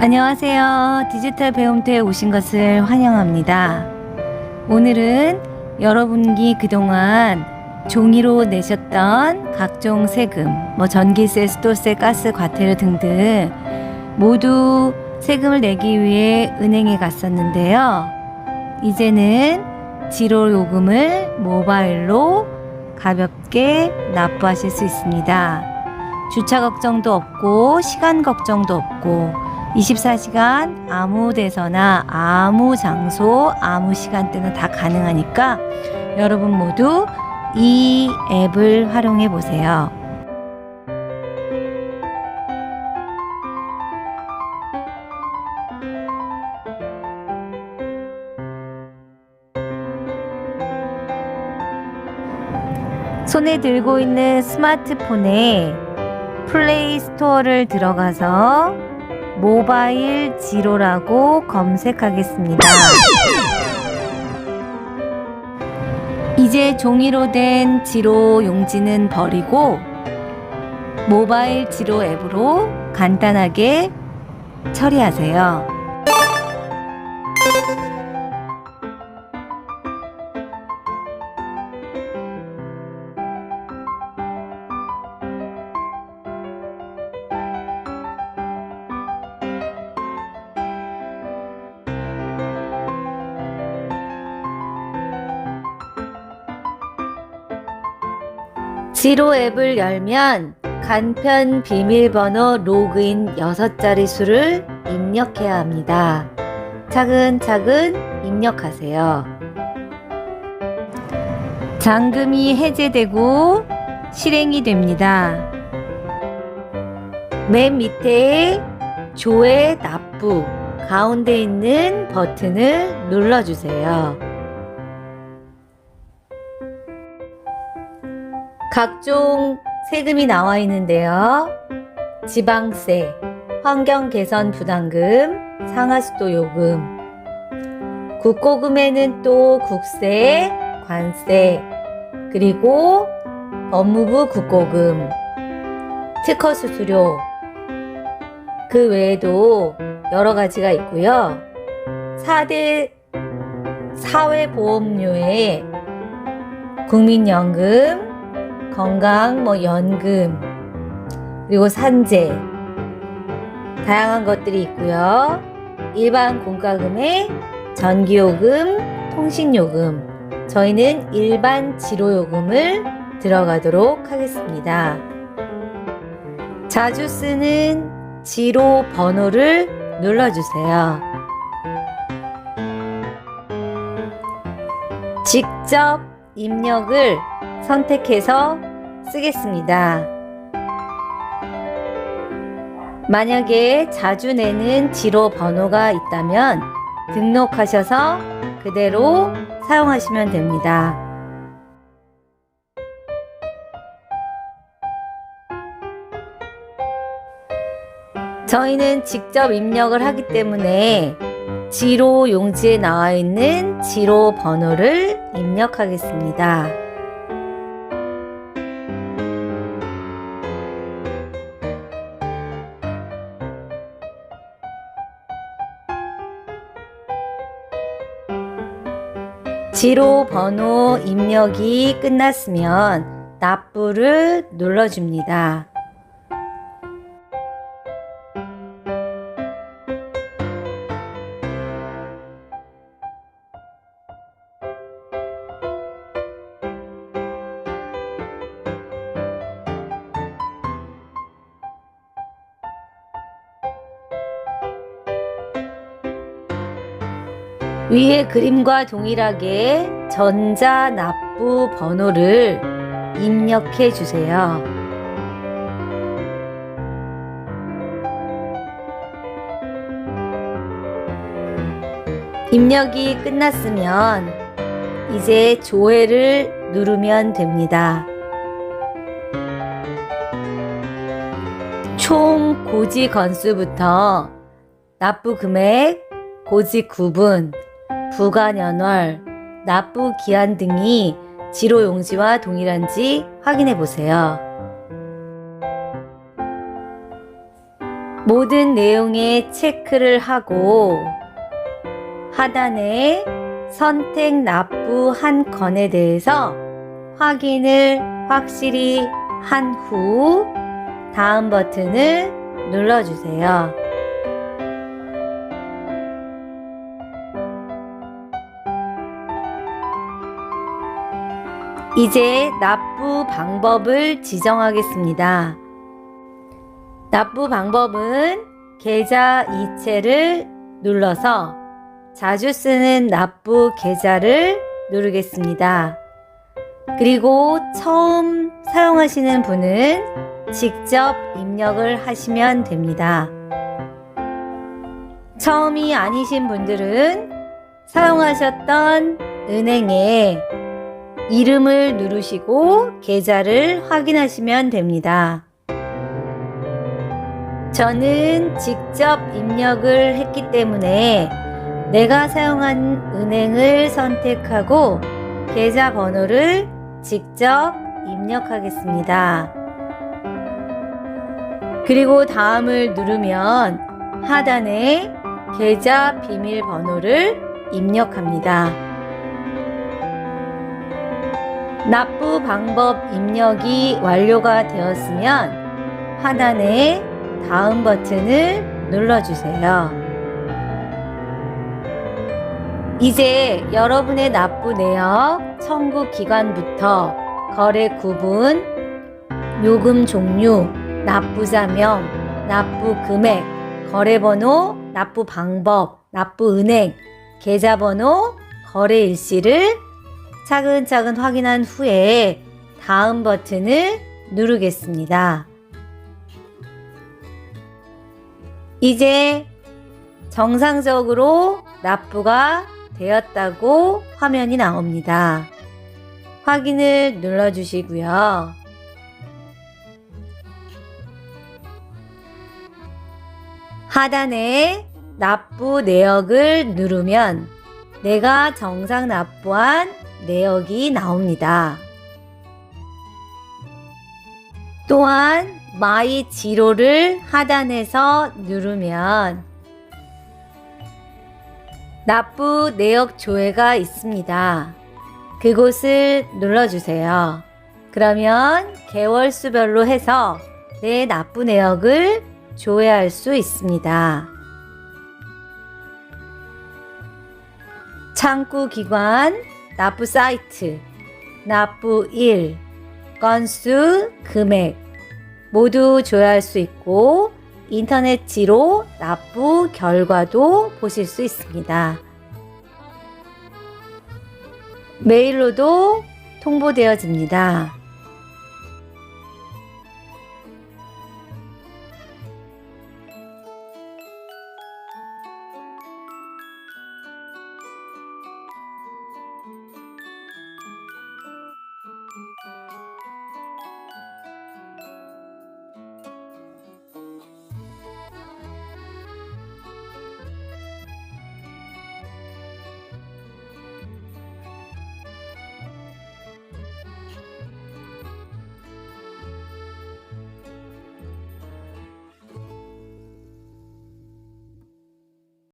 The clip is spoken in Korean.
안녕하세요. 디지털 배움터에 오신 것을 환영합니다. 오늘은 여러분이 그동안 종이로 내셨던 각종 세금, 뭐 전기세, 수도세, 가스, 과태료 등등 모두 세금을 내기 위해 은행에 갔었는데요. 이제는 지로 요금을 모바일로 가볍게 납부하실 수 있습니다. 주차 걱정도 없고 시간 걱정도 없고 24시간 아무 데서나 아무 장소 아무 시간대는 다 가능하니까 여러분 모두 이 앱을 활용해 보세요. 손에 들고 있는 스마트폰에 플레이 스토어를 들어가서 모바일 지로라고 검색하겠습니다. 이제 종이로 된 지로 용지는 버리고 모바일 지로 앱으로 간단하게 처리하세요. 지로 앱을 열면 간편 비밀번호 로그인 6자리 수를 입력해야 합니다. 차근차근 입력하세요. 잔금이 해제되고 실행이 됩니다. 맨 밑에 조회 납부 가운데 있는 버튼을 눌러주세요. 각종 세금이 나와 있는데요. 지방세, 환경 개선 부담금, 상하수도 요금, 국고금에는 또 국세, 관세, 그리고 법무부 국고금, 특허 수수료, 그 외에도 여러 가지가 있고요. 4대 사회보험료에 국민연금, 건강, 뭐 연금, 그리고 산재, 다양한 것들이 있고요. 일반 공과금에 전기요금, 통신요금, 저희는 일반 지로요금을 들어가도록 하겠습니다. 자주 쓰는 지로 번호를 눌러주세요. 직접 입력을 선택해서 쓰겠습니다. 만약에 자주 내는 지로 번호가 있다면 등록하셔서 그대로 사용하시면 됩니다. 저희는 직접 입력을 하기 때문에 지로 용지에 나와 있는 지로 번호를 입력하겠습니다. 지로 번호 입력이 끝났으면 납부를 눌러줍니다. 위의 그림과 동일하게 전자 납부 번호를 입력해 주세요. 입력이 끝났으면 이제 조회를 누르면 됩니다. 총 고지 건수부터 납부 금액, 고지 구분, 부가연월, 납부 기한 등이 지로 용지와 동일한지 확인해 보세요. 모든 내용에 체크를 하고 하단에 선택 납부 한 건에 대해서 확인을 확실히 한 후 다음 버튼을 눌러주세요. 이제 납부 방법을 지정하겠습니다. 납부 방법은 계좌 이체를 눌러서 자주 쓰는 납부 계좌를 누르겠습니다. 그리고 처음 사용하시는 분은 직접 입력을 하시면 됩니다. 처음이 아니신 분들은 사용하셨던 은행에 이름을 누르시고 계좌를 확인하시면 됩니다. 저는 직접 입력을 했기 때문에 내가 사용한 은행을 선택하고 계좌 번호를 직접 입력하겠습니다. 그리고 다음을 누르면 하단에 계좌 비밀번호를 입력합니다. 납부 방법 입력이 완료가 되었으면 하단에 다음 버튼을 눌러주세요. 이제 여러분의 납부 내역, 청구 기간부터 거래 구분, 요금 종류, 납부자명, 납부 금액, 거래 번호, 납부 방법, 납부 은행, 계좌 번호, 거래 일시를 차근차근 확인한 후에 다음 버튼을 누르겠습니다. 이제 정상적으로 납부가 되었다고 화면이 나옵니다. 확인을 눌러주시고요. 하단에 납부 내역을 누르면 내가 정상 납부한 내역이 나옵니다. 또한 마이 지로를 하단에서 누르면 납부 내역 조회가 있습니다. 그곳을 눌러주세요. 그러면 개월수별로 해서 내 납부 내역을 조회할 수 있습니다. 창구 기관, 납부 사이트, 납부 일, 건수, 금액 모두 조회할 수 있고 인터넷 지로 납부 결과도 보실 수 있습니다. 메일로도 통보되어집니다.